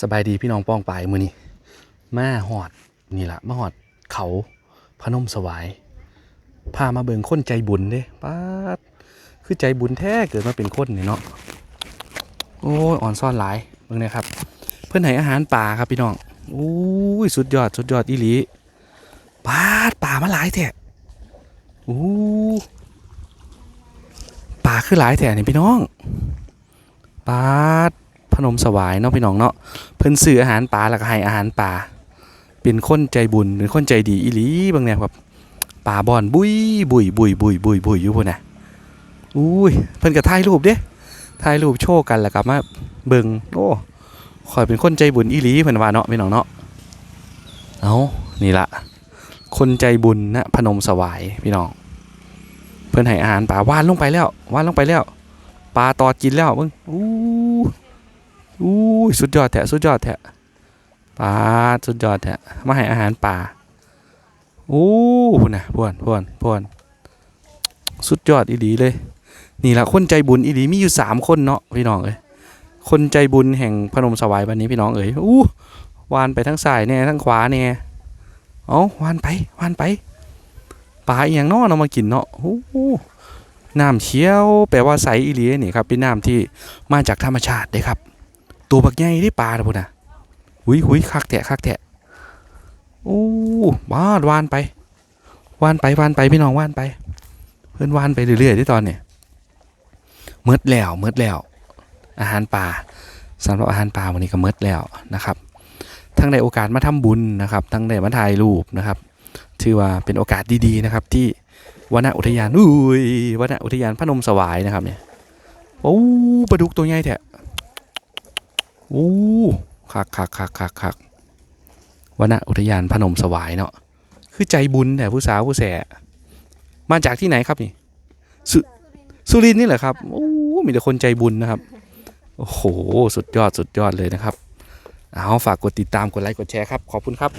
สบายดีพี่น้องป้องปายมือนี้มาหอดนี่ละมาหอดเขาพนมสวายพามาเบิงคนใจบุญเด้ป้าดคือใจบุญแท้เกิดมาเป็นคนนี่เนาะโอ้ยอ่อนซ่อนหลายเบิ่งนะครับ เพื่อนให้อาหารป่าครับพี่น้องโอ้ยสุดยอดสุดยอดอีหลีป้าดป่ามาหลายแท้โอ้ป่าคือหลายแท้นี่ยพี่น้องป้าด นมสวายเนาะพี่น้องเนาะเพิ่นซื้ออาหารป่าแล้วก็ให้อาหารป่าเป็นคนใจบุญเป็นคนใจดีอีหลีบางแนวครับป่าบอนบุยบุยบุยบุยบุยบุยอยู่พุ่นน่ะอุ้ยเพิ่นก็ถ่ายรูปเด้ถ่ายรูปโชว์กันแล้วก็มาเบิ่งโอ้ข่อยเป็นคนใจบุญอีหลีเพิ่นว่าเนาะพี่น้องเนาะเอานี่ละคนใจบุญนะพนมสวายพี่น้อง เพิ่นให้อาหารป่าว่านลงไปแล้วว่านลงไปแล้วปลาตอดกินแล้วเบิ่งอู้ อู้ยสุดยอดแท้สุดยอดแท้ปลาสุดยอดแท้มาให้อาหารป่าโอ้พุ่นนะพวนพวนพวนสุดยอดอีหลีเลย นี่ละคนใจบุญอีหลีมีอยู่สามคนเนาะพี่น้องเอ้ยคนใจบุญแห่งพนมสวายวันนี้พี่น้องเอ้ยอู้วานไปทั้งซ้ายแน่ทั้งขวาแน่เอาวานไปวานไปปลาอย่างเนาะเอามากินเนาะโอ้น้ำเชี่ยว แปลว่าใสอีหลีนี่ครับเป็นน้ำที่มาจากธรรมชาติเด้ครับ ตัวบักใหญ่ได้ปลาเด้อพุ่นน่ะหุยหุยคักแตะคักแตะโอ้บ้าวานไปวานไปวานไปพี่น้องวานไป เพื่อนวานไปเรื่อยๆที่ตอนเนี่ยเมดแล้วเมดแล้ว อาหารป่าสำหรับอาหารป่าวันนี้ก็เมดแล้วนะครับ ทั้งในโอกาสมาทำบุญนะครับ ทั้งในมาถ่ายรูปนะครับ ถือว่าเป็นโอกาสดีๆนะครับ ที่วนอุทยานอุ้ยวนอุทยานพนมสวายนะครับเนี่ยโอ้ปลาดุกตัวใหญ่แท้ อ้คักคักคักคักคักวนอุทยานพนมสวายเนาะ คือใจบุญแต่ผู้สาวผู้แสมาจากที่ไหนครับนี่ สุสุรินนี่เหรอครับ โอ้ มีแต่คนใจบุญนะครับ โอ้โห สุดยอดสุดยอดเลยนะครับ เอาฝากกดติดตามกดไลค์กดแชร์ครับ ขอบคุณครับ